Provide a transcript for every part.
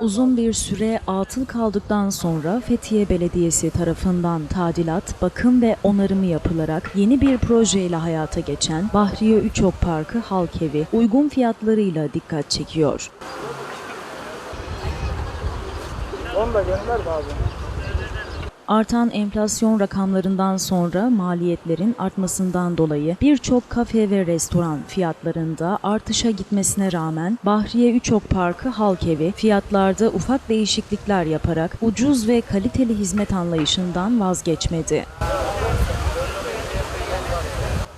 Uzun bir süre atıl kaldıktan sonra Fethiye Belediyesi tarafından tadilat, bakım ve onarımı yapılarak yeni bir projeyle hayata geçen Bahriye Üçok Parkı Halk Evi uygun fiyatlarıyla dikkat çekiyor. Onu da gönder de abi. Artan enflasyon rakamlarından sonra maliyetlerin artmasından dolayı birçok kafe ve restoran fiyatlarında artışa gitmesine rağmen Bahriye Üçok Parkı Halk Evi fiyatlarda ufak değişiklikler yaparak ucuz ve kaliteli hizmet anlayışından vazgeçmedi.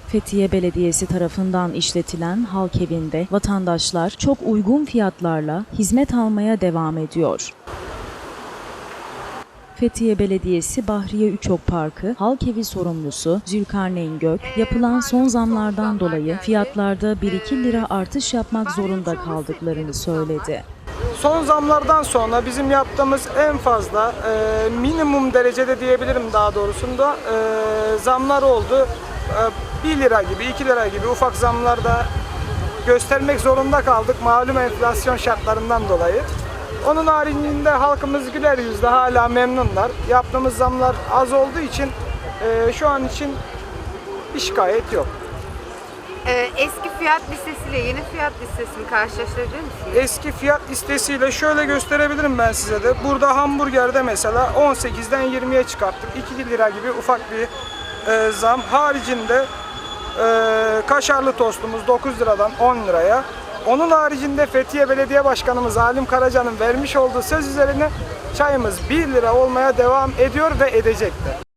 Fethiye Belediyesi tarafından işletilen halk evinde vatandaşlar çok uygun fiyatlarla hizmet almaya devam ediyor. Fethiye Belediyesi Bahriye Üçok Parkı Halk Evi sorumlusu Zülkarneyn Gök, yapılan son zamlardan dolayı fiyatlarda 1-2 lira artış yapmak zorunda kaldıklarını söyledi. Son zamlardan sonra bizim yaptığımız en fazla e, minimum derecede diyebilirim daha doğrusunda e, zamlar oldu. E, 1 lira gibi 2 lira gibi ufak zamlar da göstermek zorunda kaldık malum enflasyon şartlarından dolayı. Onun haricinde halkımız güler yüzle hala memnunlar. Yaptığımız zamlar az olduğu için e, şu an için bir şikayet yok. Ee, eski fiyat listesiyle yeni fiyat listesini karşılaştırabilir misiniz? Eski fiyat listesiyle şöyle gösterebilirim ben size de. Burada hamburgerde mesela 18'den 20'ye çıkarttık. 2 lira gibi ufak bir e, zam. Haricinde e, kaşarlı tostumuz 9 liradan 10 liraya. Onun haricinde Fethiye Belediye Başkanımız Halim Karaca'nın vermiş olduğu söz üzerine çayımız 1 lira olmaya devam ediyor ve edecektir.